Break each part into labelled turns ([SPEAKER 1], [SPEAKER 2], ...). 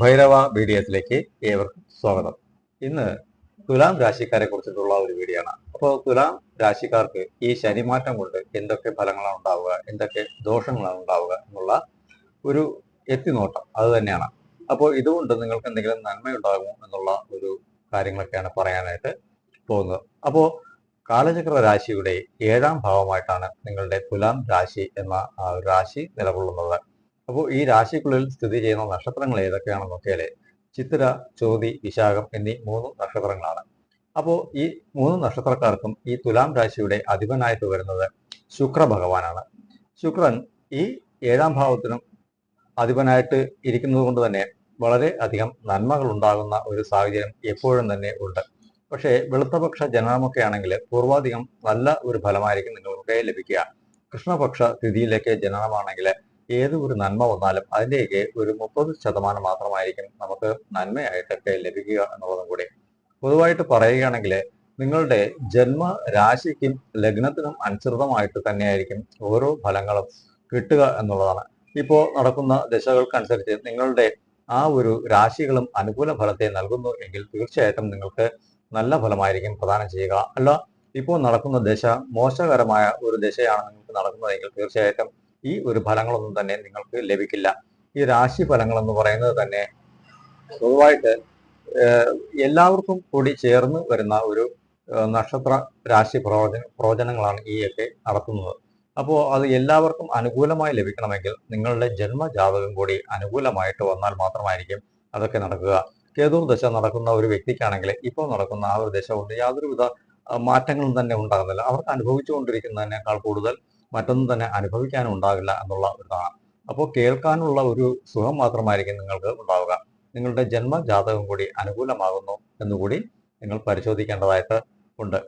[SPEAKER 1] ഭൈരവ മീഡിയത്തിലേക്ക് ഏവർക്കും സ്വാഗതം. ഇന്ന് തുലാം രാശിക്കാരെ കുറിച്ചിട്ടുള്ള ഒരു വീഡിയോ ആണ്. അപ്പോൾ തുലാം രാശിക്കാർക്ക് ഈ ശനിമാറ്റം കൊണ്ട് എന്തൊക്കെ ഫലങ്ങളാണ് ഉണ്ടാവുക എന്തൊക്കെ ദോഷങ്ങളാണ് ഉണ്ടാവുക എന്നുള്ള ഒരു എത്തിനോട്ടം അത് തന്നെയാണ്. അപ്പോൾ ഇതുകൊണ്ട് നിങ്ങൾക്ക് എന്തെങ്കിലും നന്മയുണ്ടാകുമോ എന്നുള്ള ഒരു കാര്യങ്ങളൊക്കെയാണ് പറയാനായിട്ട് പോകുന്നത്. അപ്പോൾ കാലചക്ര രാശിയുടെ ഏഴാം ഭാവമായിട്ടാണ് നിങ്ങളുടെ തുലാം രാശി എന്ന രാശി നിലകൊള്ളുന്നത്. അപ്പോൾ ഈ രാശിക്കുള്ളിൽ സ്ഥിതി ചെയ്യുന്ന നക്ഷത്രങ്ങൾ ഏതൊക്കെയാണെന്ന് നോക്കിയാൽ ചിത്തിര ചോതി വിശാഖം എന്നീ മൂന്ന് നക്ഷത്രങ്ങളാണ്. അപ്പോൾ ഈ മൂന്ന് നക്ഷത്രക്കാർക്കും ഈ തുലാം രാശിയുടെ അധിപനായിട്ട് വരുന്നത് ശുക്ര ഭഗവാനാണ് ശുക്രൻ ഈ ഏഴാം ഭാവത്തിനും അധിപനായിട്ട് ഇരിക്കുന്നത് കൊണ്ട് തന്നെ വളരെ അധികം നന്മകൾ ഉണ്ടാകുന്ന ഒരു സാഹചര്യം എപ്പോഴും തന്നെ ഉണ്ട്. പക്ഷേ വെളുത്തപക്ഷ ജനനമൊക്കെ ആണെങ്കിൽ പൂർവാധികം നല്ല ഒരു ഫലമായിരിക്കും നിങ്ങൾക്കൊക്കെ ലഭിക്കുക. കൃഷ്ണപക്ഷ തിഥിയിലേക്ക് ജനനമാണെങ്കിൽ ഏത് ഒരു നന്മ വന്നാലും അതിന്റെയൊക്കെ ഒരു മുപ്പത് ശതമാനം മാത്രമായിരിക്കും നമുക്ക് നന്മയായിട്ടൊക്കെ ലഭിക്കുക എന്നുള്ളതും കൂടി. പൊതുവായിട്ട് പറയുകയാണെങ്കിൽ നിങ്ങളുടെ ജന്മ രാശിക്കും ലഗ്നത്തിനും അനുസൃതമായിട്ട് തന്നെയായിരിക്കും ഓരോ ഫലങ്ങളും കിട്ടുക എന്നുള്ളതാണ്. ഇപ്പോൾ നടക്കുന്ന ദശകൾക്കനുസരിച്ച് നിങ്ങളുടെ ആ ഒരു രാശികളും അനുകൂല ഫലത്തെ നൽകുന്നു എങ്കിൽ തീർച്ചയായിട്ടും നിങ്ങൾക്ക് നല്ല ഫലമായിരിക്കും പ്രദാനം ചെയ്യുക. അല്ല ഇപ്പോൾ നടക്കുന്ന ദശ മോശകരമായ ഒരു ദശയാണ് നിങ്ങൾക്ക് നടക്കുന്നതെങ്കിൽ തീർച്ചയായിട്ടും ഈ ഒരു ഫലങ്ങളൊന്നും തന്നെ നിങ്ങൾക്ക് ലഭിക്കില്ല. ഈ രാശി ഫലങ്ങൾ എന്ന് പറയുന്നത് തന്നെ പൊതുവായിട്ട് എല്ലാവർക്കും കൂടി ചേർന്ന് വരുന്ന ഒരു നക്ഷത്ര രാശി പ്രവചന പ്രവചനങ്ങളാണ് ഈ ഒക്കെ നടത്തുന്നത്. അപ്പോൾ അത് എല്ലാവർക്കും അനുകൂലമായി ലഭിക്കണമെങ്കിൽ നിങ്ങളുടെ ജന്മജാതകം കൂടി അനുകൂലമായിട്ട് വന്നാൽ മാത്രമായിരിക്കും അതൊക്കെ നടക്കുക. കേതു ദശ നടക്കുന്ന ഒരു വ്യക്തിക്കാണെങ്കിൽ ഇപ്പോൾ നടക്കുന്ന ആ ഒരു ദശ കൊണ്ട് യാതൊരുവിധ മാറ്റങ്ങളും തന്നെ ഉണ്ടാകുന്നില്ല. അവർക്ക് അനുഭവിച്ചുകൊണ്ടിരിക്കുന്നതിനേക്കാൾ കൂടുതൽ മറ്റൊന്നും തന്നെ അനുഭവിക്കാനും ഉണ്ടാകില്ല എന്നുള്ള ഇതാണ് അപ്പോൾ കേൾക്കാനുള്ള ഒരു സുഖം മാത്രമായിരിക്കും നിങ്ങൾക്ക് ഉണ്ടാവുക. നിങ്ങളുടെ ജന്മ ജന്മജാതകം കൂടി അനുകൂലമാകുന്നു എന്നുകൂടി നിങ്ങൾ പരിശോധിക്കേണ്ടതായിട്ട് ഉണ്ട്.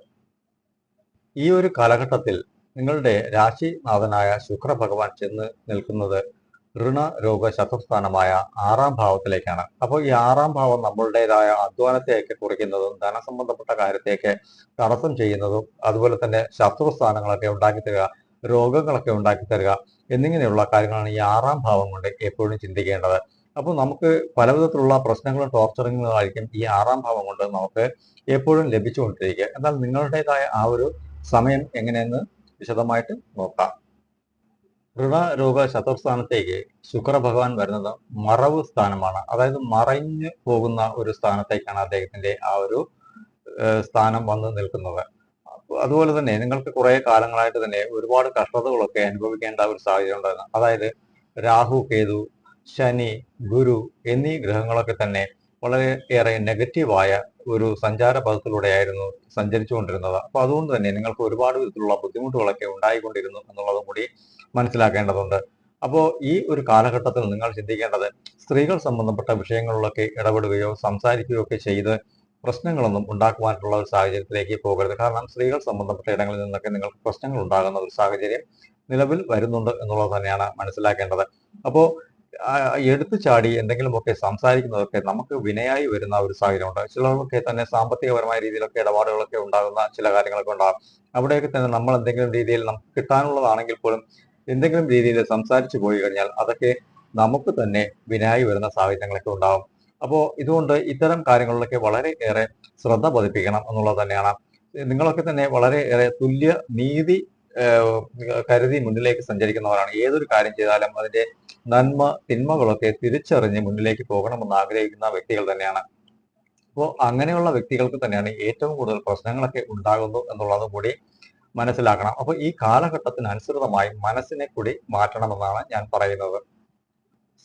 [SPEAKER 1] ഈ ഒരു കാലഘട്ടത്തിൽ നിങ്ങളുടെ രാശിനാഥനായ ശുക്ര ഭഗവാൻ ചെന്ന് നിൽക്കുന്നത് ഋണ രോഗ ശത്രുസ്ഥാനമായ ആറാം ഭാവത്തിലേക്കാണ്. അപ്പോൾ ഈ ആറാം ഭാവം നമ്മളുടേതായ അധ്വാനത്തെയൊക്കെ കുറിക്കുന്നതും ധനസംബന്ധപ്പെട്ട കാര്യത്തെയൊക്കെ തടസ്സം ചെയ്യുന്നതും അതുപോലെ തന്നെ ശത്രുസ്ഥാനങ്ങളൊക്കെ ഉണ്ടാക്കി തരിക രോഗങ്ങളൊക്കെ ഉണ്ടാക്കി തരിക എന്നിങ്ങനെയുള്ള കാര്യങ്ങളാണ് ഈ ആറാം ഭാവം കൊണ്ട് എപ്പോഴും ചിന്തിക്കേണ്ടത്. അപ്പോൾ നമുക്ക് പലവിധത്തിലുള്ള പ്രശ്നങ്ങളും ടോർച്ചറിങ്ങുകളായിരിക്കും ഈ ആറാം ഭാവം കൊണ്ട് നമുക്ക് എപ്പോഴും ലഭിച്ചുകൊണ്ടിരിക്കുക. എന്നാൽ നിങ്ങളുടേതായ ആ ഒരു സമയം എങ്ങനെയെന്ന് വിശദമായിട്ട് നോക്കാം. ഋണരോഗ ശത്രുസ്ഥാനത്തേക്ക് ശുക്ര ഭഗവാൻ വരുന്നത് മറവ് സ്ഥാനമാണ്. അതായത് മറഞ്ഞു പോകുന്ന ഒരു സ്ഥാനത്തേക്കാണ് അദ്ദേഹത്തിന്റെ ആ ഒരു സ്ഥാനം വന്ന് നിൽക്കുന്നത്. അതുപോലെ തന്നെ നിങ്ങൾക്ക് കുറെ കാലങ്ങളായിട്ട് തന്നെ ഒരുപാട് കഷ്ടതകളൊക്കെ അനുഭവിക്കേണ്ട ഒരു സാഹചര്യം ഉണ്ടായിരുന്നു. അതായത് രാഹു കേതു ശനി ഗുരു എന്നീ ഗ്രഹങ്ങളൊക്കെ തന്നെ വളരെ ഏറെ നെഗറ്റീവായ ഒരു സഞ്ചാര പദത്തിലൂടെയായിരുന്നു സഞ്ചരിച്ചുകൊണ്ടിരുന്നത്. അപ്പൊ അതുകൊണ്ട് തന്നെ നിങ്ങൾക്ക് ഒരുപാട് വിധത്തിലുള്ള ബുദ്ധിമുട്ടുകളൊക്കെ ഉണ്ടായിക്കൊണ്ടിരുന്നു എന്നുള്ളതും കൂടി മനസ്സിലാക്കേണ്ടതുണ്ട്. അപ്പോൾ ഈ ഒരു കാലഘട്ടത്തിൽ നിങ്ങൾ ചിന്തിക്കേണ്ടത് സ്ത്രീകൾ സംബന്ധപ്പെട്ട വിഷയങ്ങളിലൊക്കെ ഇടപെടുകയോ സംസാരിക്കുകയോ ഒക്കെ ചെയ്ത് പ്രശ്നങ്ങളൊന്നും ഉണ്ടാക്കുവാനുള്ള ഒരു സാഹചര്യത്തിലേക്ക് പോകരുത്. കാരണം സ്ത്രീകൾ സംബന്ധപ്പെട്ട ഇടങ്ങളിൽ നിന്നൊക്കെ നിങ്ങൾക്ക് പ്രശ്നങ്ങൾ ഉണ്ടാകുന്ന ഒരു സാഹചര്യം നിലവിൽ വരുന്നുണ്ട് എന്നുള്ളത് തന്നെയാണ് മനസ്സിലാക്കേണ്ടത്. അപ്പോൾ എടുത്തു ചാടി എന്തെങ്കിലുമൊക്കെ സംസാരിക്കുന്നതൊക്കെ നമുക്ക് വിനയായി വരുന്ന ഒരു സാഹചര്യമുണ്ട്. ചിലർക്കൊക്കെ തന്നെ സാമ്പത്തികപരമായ രീതിയിലൊക്കെ ഇടപാടുകളൊക്കെ ഉണ്ടാകുന്ന ചില കാര്യങ്ങളൊക്കെ ഉണ്ടാകും. അവിടെയൊക്കെ തന്നെ നമ്മൾ എന്തെങ്കിലും രീതിയിൽ നമുക്ക് കിട്ടാനുള്ളതാണെങ്കിൽ പോലും എന്തെങ്കിലും രീതിയിൽ സംസാരിച്ചു പോയി കഴിഞ്ഞാൽ അതൊക്കെ നമുക്ക് തന്നെ വിനായി വരുന്ന സാഹചര്യങ്ങളൊക്കെ ഉണ്ടാകും. അപ്പോൾ ഇതുകൊണ്ട് ഇത്തരം കാര്യങ്ങളിലൊക്കെ വളരെ ഏറെ ശ്രദ്ധ പതിപ്പിക്കണം എന്നുള്ളത് തന്നെയാണ്. നിങ്ങളൊക്കെ തന്നെ വളരെ ഏറെ തുല്യ നീതി കരുതി മുന്നിലേക്ക് സഞ്ചരിക്കുന്നവരാണ്. ഏതൊരു കാര്യം ചെയ്താലും അതിന്റെ നന്മ തിന്മകളൊക്കെ തിരിച്ചറിഞ്ഞ് മുന്നിലേക്ക് പോകണമെന്ന് ആഗ്രഹിക്കുന്ന വ്യക്തികൾ തന്നെയാണ്. അപ്പോൾ അങ്ങനെയുള്ള വ്യക്തികൾക്ക് തന്നെയാണ് ഏറ്റവും കൂടുതൽ പ്രശ്നങ്ങളൊക്കെ ഉണ്ടാകുന്നു എന്നുള്ളതും കൂടി മനസ്സിലാക്കണം. അപ്പോൾ ഈ കാലഘട്ടത്തിനനുസൃതമായി മനസ്സിനെ കൂടി മാറ്റണമെന്നാണ് ഞാൻ പറയുന്നത്.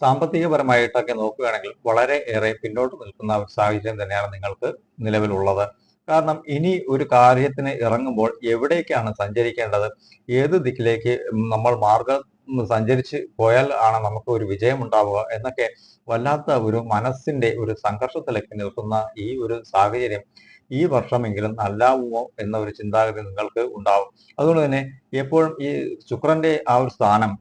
[SPEAKER 1] സാമ്പത്തികപരമായിട്ടൊക്കെ നോക്കുകയാണെങ്കിൽ വളരെ ഏറെ പിന്നോട്ട് നിൽക്കുന്ന ഒരു സാഹചര്യം തന്നെയാണ് നിങ്ങൾക്ക് നിലവിലുള്ളത്. കാരണം ഇനി ഒരു കാര്യത്തിന് ഇറങ്ങുമ്പോൾ എവിടേക്കാണ് സഞ്ചരിക്കേണ്ടത്? ഏത് ദിക്കിലേക്ക് നമ്മൾ മാർഗം സഞ്ചരിച്ച് പോയാൽ ആണ് നമുക്ക് ഒരു വിജയം ഉണ്ടാവുക എന്നൊക്കെ വല്ലാത്ത ഒരു മനസ്സിന്റെ ഒരു സംഘർഷത്തിലേക്ക് നിൽക്കുന്ന ഈ ഒരു സാഹചര്യം ഈ വർഷമെങ്കിലും നല്ലാവുമോ എന്ന ഒരു ചിന്താഗതി നിങ്ങൾക്ക് ഉണ്ടാവും. അതുകൊണ്ട് തന്നെ എപ്പോഴും ഈ ശുക്രന്റെ ആ ഒരു സ്ഥാനം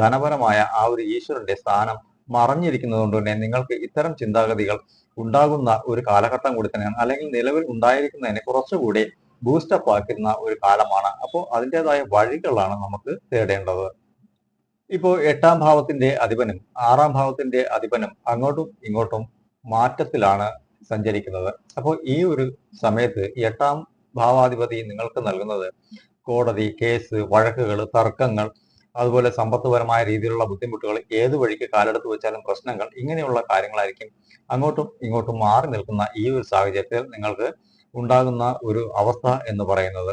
[SPEAKER 1] ധനപരമായ ആ ഒരു ഈശ്വരന്റെ സ്ഥാനം മറഞ്ഞിരിക്കുന്നത് കൊണ്ട് തന്നെ നിങ്ങൾക്ക് ഇത്തരം ചിന്താഗതികൾ ഉണ്ടാകുന്ന ഒരു കാലഘട്ടം കൂടി തന്നെയാണ്. അല്ലെങ്കിൽ നിലവിൽ ഉണ്ടായിരിക്കുന്നതിനെ കുറച്ചുകൂടി ബൂസ്റ്റപ്പ് ആക്കുന്ന ഒരു കാലമാണ്. അപ്പോൾ അതിന്റെതായ വഴികളാണ് നമുക്ക് തേടേണ്ടത്. ഇപ്പോൾ എട്ടാം ഭാവത്തിന്റെ അധിപനും ആറാം ഭാവത്തിന്റെ അധിപനും അങ്ങോട്ടും ഇങ്ങോട്ടും മാറ്റത്തിലാണ് സഞ്ചരിക്കുന്നത്. അപ്പോൾ ഈ ഒരു സമയത്ത് എട്ടാം ഭാവാധിപതി നിങ്ങൾക്ക് നൽകുന്നത് കോടതി കേസ് വഴക്കുകൾ തർക്കങ്ങൾ അതുപോലെ സമ്പത്തുപരമായ രീതിയിലുള്ള ബുദ്ധിമുട്ടുകൾ ഏത് വഴിക്ക് കാലെടുത്ത് വെച്ചാലും പ്രശ്നങ്ങൾ ഇങ്ങനെയുള്ള കാര്യങ്ങളായിരിക്കും അങ്ങോട്ടും ഇങ്ങോട്ടും മാറി നിൽക്കുന്ന ഈ ഒരു സാഹചര്യത്തിൽ നിങ്ങൾക്ക് ഉണ്ടാകുന്ന ഒരു അവസ്ഥ എന്ന് പറയുന്നത്.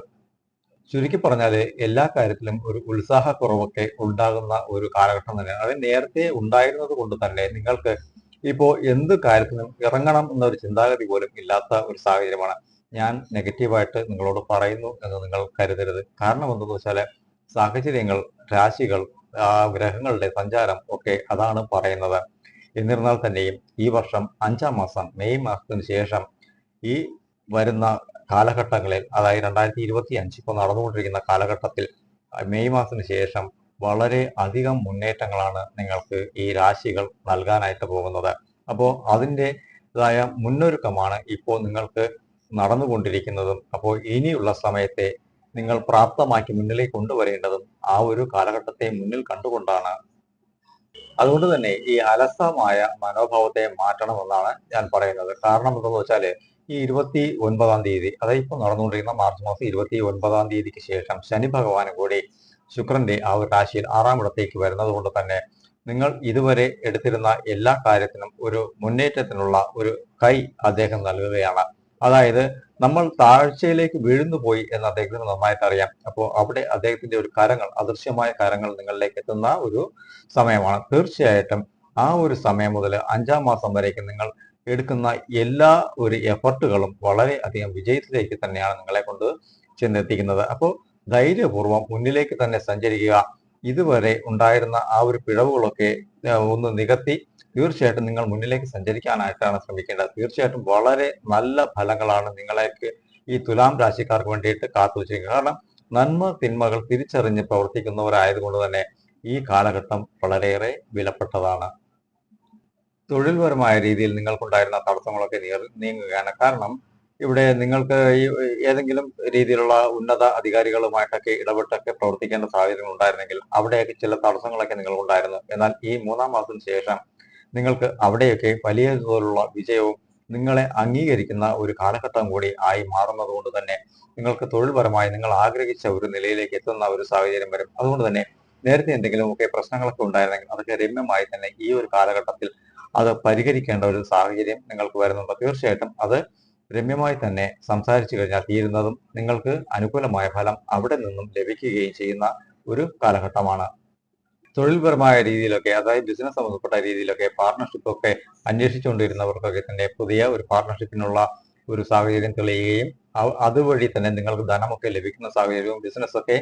[SPEAKER 1] ചുരുക്കി പറഞ്ഞാൽ എല്ലാ കാര്യത്തിലും ഒരു ഉത്സാഹക്കുറവൊക്കെ ഉണ്ടാകുന്ന ഒരു കാലഘട്ടം തന്നെയാണ്. അത് നേരത്തെ ഉണ്ടായിരുന്നത് കൊണ്ട് തന്നെ നിങ്ങൾക്ക് ഇപ്പോ എന്ത് കാര്യത്തിനും ഇറങ്ങണം എന്നൊരു ചിന്താഗതി പോലും ഇല്ലാത്ത ഒരു സാഹചര്യമാണ്. ഞാൻ നെഗറ്റീവായിട്ട് നിങ്ങളോട് പറയുന്നു എന്ന് നിങ്ങൾ കരുതരുത്. കാരണം എന്തെന്ന് വെച്ചാൽ സാഹചര്യങ്ങൾ രാശികൾ ഗ്രഹങ്ങളുടെ സഞ്ചാരം ഒക്കെ അതാണ് പറയുന്നത്. എന്നിരുന്നാൽ തന്നെയും ഈ വർഷം അഞ്ചാം മാസം മെയ് മാസത്തിന് ശേഷം ഈ വരുന്ന കാലഘട്ടങ്ങളിൽ അതായത് രണ്ടായിരത്തി ഇരുപത്തി അഞ്ച് ഇപ്പോൾ നടന്നുകൊണ്ടിരിക്കുന്ന കാലഘട്ടത്തിൽ മെയ് മാസത്തിന് ശേഷം വളരെ അധികം മുന്നേറ്റങ്ങളാണ് നിങ്ങൾക്ക് ഈ രാശികൾ നൽകാനായിട്ട് പോകുന്നത്. അപ്പോൾ അതിന്റെതായ മുന്നൊരുക്കമാണ് ഇപ്പോൾ നിങ്ങൾക്ക് നടന്നുകൊണ്ടിരിക്കുന്നതും. അപ്പോൾ ഇനിയുള്ള സമയത്തെ നിങ്ങൾ പ്രാപ്തമാക്കി മുന്നിലേക്ക് കൊണ്ടുവരേണ്ടതും ആ ഒരു കാലഘട്ടത്തെ മുന്നിൽ കണ്ടുകൊണ്ടാണ്. അതുകൊണ്ട് തന്നെ ഈ അലസമായ മനോഭാവത്തെ മാറ്റണമെന്നാണ് ഞാൻ പറയുന്നത്. കാരണം എന്താണെന്ന് വെച്ചാൽ ഈ ഇരുപത്തി ഒൻപതാം തീയതി അതായത് ഇപ്പോൾ നടന്നുകൊണ്ടിരിക്കുന്ന മാർച്ച് മാസം ഇരുപത്തി ഒൻപതാം തീയതിക്ക് ശേഷം ശനി ഭഗവാനും കൂടി ശുക്രന്റെ ആ ഒരു രാശിയിൽ ആറാം ഇടത്തേക്ക് വരുന്നത് കൊണ്ട് തന്നെ നിങ്ങൾ ഇതുവരെ എടുത്തിരുന്ന എല്ലാ കാര്യത്തിനും ഒരു മുന്നേറ്റത്തിനുള്ള ഒരു കൈ അദ്ദേഹം നൽകുകയാണ്. അതായത് നമ്മൾ താഴ്ചയിലേക്ക് വീഴുന്നു പോയി എന്ന് അദ്ദേഹത്തിന് നന്നായിട്ട് അറിയാം. അപ്പോൾ അവിടെ അദ്ദേഹത്തിന്റെ ഒരു കരങ്ങൾ അദൃശ്യമായ കരങ്ങൾ നിങ്ങളിലേക്ക് എത്തുന്ന ഒരു സമയമാണ്. തീർച്ചയായിട്ടും ആ ഒരു സമയം മുതൽ അഞ്ചാം മാസം വരേക്ക് നിങ്ങൾ എടുക്കുന്ന എല്ലാ ഒരു എഫർട്ടുകളും വളരെ അധികം വിജയത്തിലേക്ക് തന്നെയാണ് നിങ്ങളെ കൊണ്ട് ചെന്നെത്തിക്കുന്നത്. അപ്പോൾ ധൈര്യപൂർവം മുന്നിലേക്ക് തന്നെ സഞ്ചരിക്കുക. ഇതുവരെ ഉണ്ടായിരുന്ന ആ ഒരു പിഴവുകളൊക്കെ ഒന്ന് നികത്തി തീർച്ചയായിട്ടും നിങ്ങൾ മുന്നിലേക്ക് സഞ്ചരിക്കാനായിട്ടാണ് ശ്രമിക്കേണ്ടത്. തീർച്ചയായിട്ടും വളരെ നല്ല ഫലങ്ങളാണ് നിങ്ങളേക്ക് ഈ തുലാം രാശിക്കാർക്ക് വേണ്ടിയിട്ട് കാത്തു കാരണം നന്മ തിന്മകൾ തിരിച്ചറിഞ്ഞ് പ്രവർത്തിക്കുന്നവരായതുകൊണ്ട് തന്നെ ഈ കാലഘട്ടം വളരെയേറെ വിലപ്പെട്ടതാണ്. തൊഴിൽപരമായ രീതിയിൽ നിങ്ങൾക്കുണ്ടായിരുന്ന തടസ്സങ്ങളൊക്കെ നീങ്ങുകയാണ്. കാരണം ഇവിടെ നിങ്ങൾക്ക് ഈ ഏതെങ്കിലും രീതിയിലുള്ള ഉന്നത അധികാരികളുമായിട്ടൊക്കെ ഇടപെട്ടൊക്കെ പ്രവർത്തിക്കേണ്ട സാഹചര്യങ്ങൾ ഉണ്ടായിരുന്നെങ്കിൽ അവിടെയൊക്കെ ചില തടസ്സങ്ങളൊക്കെ നിങ്ങൾക്കുണ്ടായിരുന്നു. എന്നാൽ ഈ മൂന്നാം മാസത്തിന് ശേഷം നിങ്ങൾക്ക് അവിടെയൊക്കെ വലിയ തോതിലുള്ള വിജയവും നിങ്ങളെ അംഗീകരിക്കുന്ന ഒരു കാലഘട്ടം കൂടി ആയി മാറുന്നത് കൊണ്ട് തന്നെ നിങ്ങൾക്ക് തൊഴിൽപരമായി നിങ്ങൾ ആഗ്രഹിച്ച ഒരു നിലയിലേക്ക് എത്തുന്ന ഒരു സാഹചര്യം വരും. അതുകൊണ്ട് തന്നെ നേരത്തെ എന്തെങ്കിലുമൊക്കെ പ്രശ്നങ്ങളൊക്കെ ഉണ്ടായിരുന്നെങ്കിൽ അതൊക്കെ രമ്യമായി തന്നെ ഈ ഒരു കാലഘട്ടത്തിൽ അത് പരിഹരിക്കേണ്ട ഒരു സാഹചര്യം നിങ്ങൾക്ക് വരുന്നുണ്ട്. തീർച്ചയായിട്ടും അത് രമ്യമായി തന്നെ സംസാരിച്ചു കഴിഞ്ഞാൽ തീരുന്നതും നിങ്ങൾക്ക് അനുകൂലമായ ഫലം അവിടെ നിന്നും ലഭിക്കുകയും ചെയ്യുന്ന ഒരു കാലഘട്ടമാണ്. തൊഴിൽപരമായ രീതിയിലൊക്കെ അതായത് ബിസിനസ് സംബന്ധപ്പെട്ട രീതിയിലൊക്കെ പാർട്ണർഷിപ്പ് ഒക്കെ അന്വേഷിച്ചുകൊണ്ടിരുന്നവർക്കൊക്കെ തന്നെ പുതിയ ഒരു പാർട്ണർഷിപ്പിനുള്ള ഒരു സാഹചര്യം തെളിയുകയും അതുവഴി തന്നെ നിങ്ങൾക്ക് ധനമൊക്കെ ലഭിക്കുന്ന സാഹചര്യവും ബിസിനസ്സൊക്കെ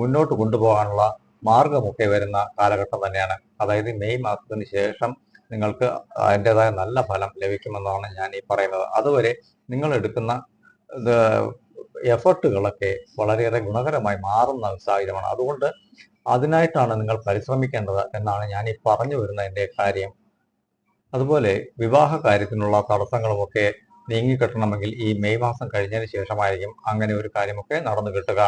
[SPEAKER 1] മുന്നോട്ട് കൊണ്ടുപോകാനുള്ള മാർഗമൊക്കെ വരുന്ന കാലഘട്ടം തന്നെയാണ്. അതായത് മെയ് മാസത്തിന് ശേഷം നിങ്ങൾക്ക് അതിന്റെതായ നല്ല ഫലം ലഭിക്കുമെന്നാണ് ഞാൻ ഈ പറയുന്നത്. അതുവരെ നിങ്ങൾ എടുക്കുന്ന എഫർട്ടുകളൊക്കെ വളരെയേറെ ഗുണകരമായി മാറുന്ന സാഹചര്യമാണ്. അതുകൊണ്ട് അതിനായിട്ടാണ് നിങ്ങൾ പരിശ്രമിക്കേണ്ടത് എന്നാണ് ഞാൻ ഈ പറഞ്ഞു വരുന്നതിന്റെ കാര്യം. അതുപോലെ വിവാഹ കാര്യത്തിനുള്ള തടസ്സങ്ങളുമൊക്കെ നീങ്ങിക്കിട്ടണമെങ്കിൽ ഈ മെയ് മാസം കഴിഞ്ഞതിന് ശേഷമായിരിക്കും അങ്ങനെ ഒരു കാര്യമൊക്കെ നടന്നു കിട്ടുക.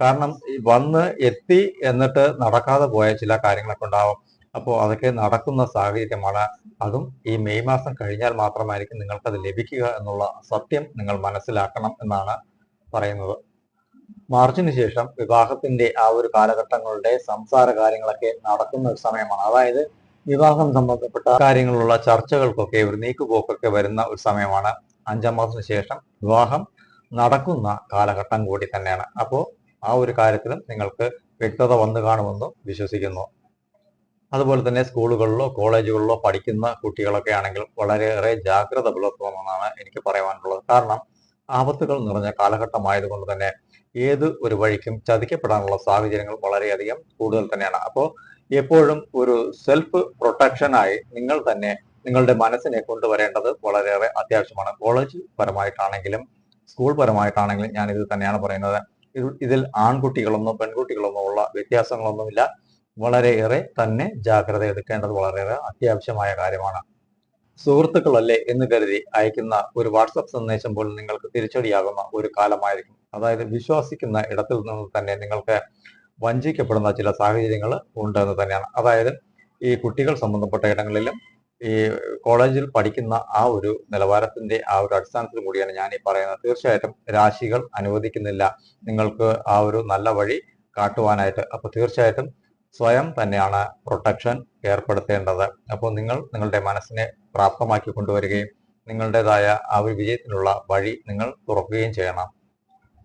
[SPEAKER 1] കാരണം വന്ന് എത്തി എന്നിട്ട് നടക്കാതെ പോയ ചില കാര്യങ്ങളൊക്കെ ഉണ്ടാവും. അപ്പോൾ അതൊക്കെ നടക്കുന്ന സാഹചര്യമാണ്. അതും ഈ മെയ് മാസം കഴിഞ്ഞാൽ മാത്രമായിരിക്കും നിങ്ങൾക്കത് ലഭിക്കുക എന്നുള്ള സത്യം നിങ്ങൾ മനസ്സിലാക്കണം എന്നാണ് പറയുന്നത്. മാർച്ചിന് ശേഷം വിവാഹത്തിന്റെ ആ ഒരു കാലഘട്ടങ്ങളുടെ സംസാര കാര്യങ്ങളൊക്കെ നടക്കുന്ന ഒരു സമയമാണ്. അതായത് വിവാഹം സംബന്ധപ്പെട്ട കാര്യങ്ങളുള്ള ചർച്ചകൾക്കൊക്കെ ഒരു നീക്കുപോക്കൊക്കെ വരുന്ന ഒരു സമയമാണ്. അഞ്ചാം മാസത്തിന് ശേഷം വിവാഹം നടക്കുന്ന കാലഘട്ടം കൂടി തന്നെയാണ്. അപ്പോൾ ആ ഒരു കാര്യത്തിലും നിങ്ങൾക്ക് വ്യക്തത വന്നു കാണുമെന്നും വിശ്വസിക്കുന്നു. അതുപോലെ തന്നെ സ്കൂളുകളിലോ കോളേജുകളിലോ പഠിക്കുന്ന കുട്ടികളൊക്കെ ആണെങ്കിൽ വളരെയേറെ ജാഗ്രത പുലർത്തണമെന്നാണ് എനിക്ക് പറയാനുള്ളത്. കാരണം ആപത്തുകൾ നിറഞ്ഞ കാലഘട്ടമായതുകൊണ്ട് തന്നെ ഏത് ഒരു വഴിക്കും ചതിക്കപ്പെടാനുള്ള സാഹചര്യങ്ങൾ വളരെയധികം കൂടുതൽ തന്നെയാണ്. അപ്പോൾ എപ്പോഴും ഒരു സെൽഫ് പ്രൊട്ടക്ഷനായി നിങ്ങൾ തന്നെ നിങ്ങളുടെ മനസ്സിനെ കൊണ്ടുവരേണ്ടത് വളരെയേറെ അത്യാവശ്യമാണ്. കോളേജ് പരമായിട്ടാണെങ്കിലും സ്കൂൾ പരമായിട്ടാണെങ്കിലും ഞാൻ ഇത് തന്നെയാണ് പറയുന്നത്. ഇതിൽ ആൺകുട്ടികളൊന്നും പെൺകുട്ടികളൊന്നും ഉള്ള വ്യത്യാസങ്ങളൊന്നുമില്ല. വളരെയേറെ തന്നെ ജാഗ്രത എടുക്കേണ്ടത് വളരെയേറെ അത്യാവശ്യമായ കാര്യമാണ്. സുഹൃത്തുക്കളല്ലേ എന്ന് കരുതി അയക്കുന്ന ഒരു വാട്സപ്പ് സന്ദേശം പോലും നിങ്ങൾക്ക് തിരിച്ചടിയാകുന്ന ഒരു കാലമായിരിക്കും. അതായത് വിശ്വസിക്കുന്ന ഇടത്തിൽ നിന്ന് തന്നെ നിങ്ങൾക്ക് വഞ്ചിക്കപ്പെടുന്ന ചില സാഹചര്യങ്ങൾ ഉണ്ടെന്ന് തന്നെയാണ്. അതായത് ഈ കുട്ടികൾ സംബന്ധപ്പെട്ട ഇടങ്ങളിലും ഈ കോളേജിൽ പഠിക്കുന്ന ആ ഒരു നിലവാരത്തിന്റെ ആ ഒരു അടിസ്ഥാനത്തിൽ കൂടിയാണ് ഞാൻ ഈ പറയുന്നത്. തീർച്ചയായിട്ടും രാശികൾ അനുവദിക്കുന്നില്ല. നിങ്ങൾക്ക് ആ ഒരു നല്ല വഴി കാട്ടുവാനായിട്ട്. അപ്പൊ തീർച്ചയായിട്ടും സ്വയം തന്നെയാണ് പ്രൊട്ടക്ഷൻ ഏർപ്പെടുത്തേണ്ടത്. അപ്പോൾ നിങ്ങൾ നിങ്ങളുടെ മനസ്സിനെ പ്രാപ്തമാക്കി കൊണ്ടുവരികയും നിങ്ങളുടേതായ ആ ഒരു വിജയത്തിനുള്ള വഴി നിങ്ങൾ തുറക്കുകയും ചെയ്യണം.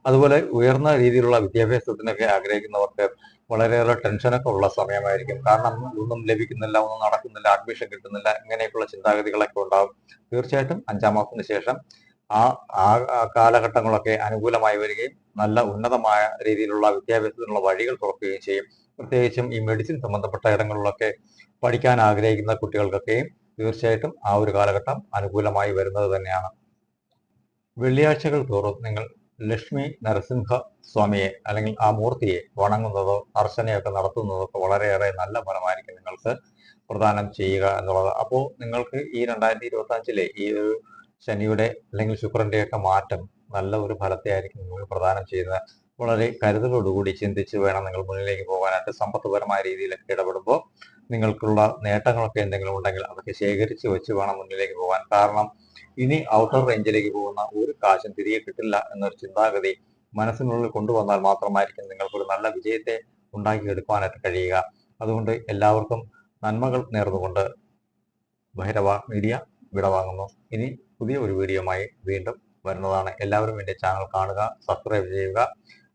[SPEAKER 1] അതുപോലെ ഉയർന്ന രീതിയിലുള്ള വിദ്യാഭ്യാസത്തിനൊക്കെ ആഗ്രഹിക്കുന്നവർക്ക് വളരെയേറെ ടെൻഷനൊക്കെ ഉള്ള സമയമായിരിക്കും. കാരണം ഒന്നും ലഭിക്കുന്നില്ല ഒന്നും നടക്കുന്നില്ല അഡ്മിഷൻ കിട്ടുന്നില്ല ഇങ്ങനെയൊക്കെയുള്ള ചിന്താഗതികളൊക്കെ ഉണ്ടാവും. തീർച്ചയായിട്ടും അഞ്ചാം മാസത്തിന് ശേഷം ആ ആ കാലഘട്ടങ്ങളൊക്കെ അനുകൂലമായി വരികയും നല്ല ഉന്നതമായ രീതിയിലുള്ള വിദ്യാഭ്യാസത്തിനുള്ള വഴികൾ തുറക്കുകയും ചെയ്യും. പ്രത്യേകിച്ചും ഈ മെഡിസിൻ സംബന്ധപ്പെട്ട ഇടങ്ങളിലൊക്കെ പഠിക്കാൻ ആഗ്രഹിക്കുന്ന കുട്ടികൾക്കൊക്കെയും തീർച്ചയായിട്ടും ആ ഒരു കാലഘട്ടം അനുകൂലമായി വരുന്നത് തന്നെയാണ്. വെള്ളിയാഴ്ചകൾ തോറും നിങ്ങൾ ലക്ഷ്മി നരസിംഹ സ്വാമിയെ അല്ലെങ്കിൽ ആ മൂർത്തിയെ വണങ്ങുന്നതോ അർച്ചനയൊക്കെ നടത്തുന്നതോ ഒക്കെ വളരെയേറെ നല്ല ഫലമായിരിക്കും നിങ്ങൾക്ക് പ്രദാനം ചെയ്യുക എന്നുള്ളത്. അപ്പോൾ നിങ്ങൾക്ക് ഈ രണ്ടായിരത്തി ഇരുപത്തി അഞ്ചിലെ ഈ ഒരു ശനിയുടെ അല്ലെങ്കിൽ ശുക്രന്റെയൊക്കെ മാറ്റം നല്ല ഒരു ഫലത്തെ ആയിരിക്കും നിങ്ങൾക്ക് പ്രദാനം ചെയ്യുന്നത്. വളരെ കരുതലോടുകൂടി ചിന്തിച്ച് വേണം നിങ്ങൾ മുന്നിലേക്ക് പോകാനായിട്ട് സമ്പത്തുപരമായ രീതിയിലൊക്കെ ഇടപെടുമ്പോൾ നിങ്ങൾക്കുള്ള നേട്ടങ്ങളൊക്കെ എന്തെങ്കിലും ഉണ്ടെങ്കിൽ അതൊക്കെ ശേഖരിച്ച് വെച്ച് വേണം മുന്നിലേക്ക് പോകാൻ. കാരണം ഇനി ഔട്ടർ റേഞ്ചിലേക്ക് പോകുന്ന ഒരു കാശും തിരികെ കിട്ടില്ല എന്നൊരു ചിന്താഗതി മനസ്സിനുള്ളിൽ കൊണ്ടുവന്നാൽ മാത്രമായിരിക്കും നിങ്ങൾക്കൊരു നല്ല വിജയത്തെ ഉണ്ടാക്കിയെടുക്കുവാനായിട്ട് കഴിയുക. അതുകൊണ്ട് എല്ലാവർക്കും നന്മകൾ നേർന്നുകൊണ്ട് ഭൈരവ മീഡിയ വിടവാങ്ങുന്നു. ഇനി പുതിയ ഒരു വീഡിയോയുമായി വീണ്ടും വരുന്നതാണ്. എല്ലാവരും എന്റെ ചാനൽ കാണുക സബ്സ്ക്രൈബ് ചെയ്യുക.